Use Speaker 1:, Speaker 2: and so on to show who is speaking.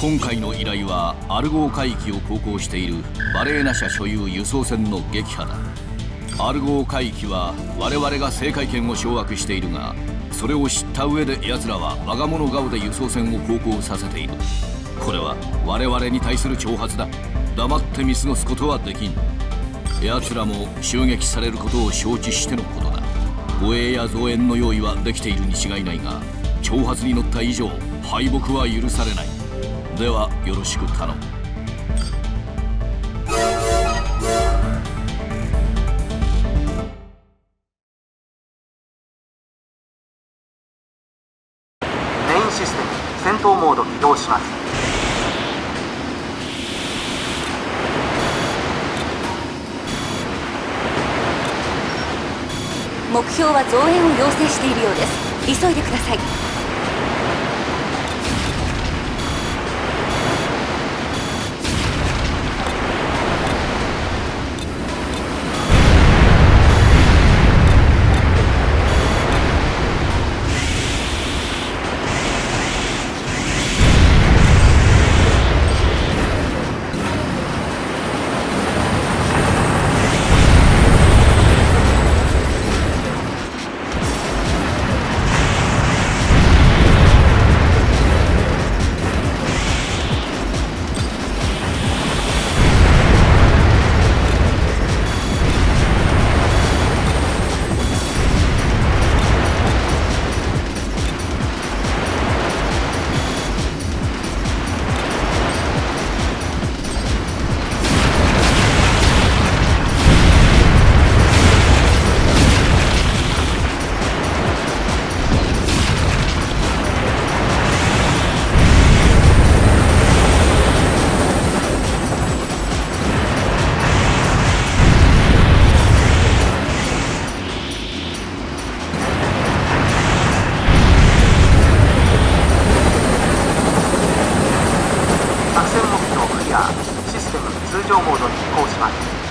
Speaker 1: 今回の依頼はアルゴー海域を航行しているバレーナ社所有輸送船の撃破だ。アルゴー海域は我々が制海権を掌握しているがそれを知った上で奴らは我が物顔で輸送船を航行させている。これは我々に対する挑発だ。黙って見過ごすことはできん。奴らも襲撃されることを承知してのことだ。護衛や増援の用意はできているに違いないが挑発に乗った以上敗北は許されない。ではよろしく頼む。
Speaker 2: メインシステム戦闘モード起動します。
Speaker 3: 目標は増援を要請しているようです。急いでください
Speaker 2: 通常モードに移行します。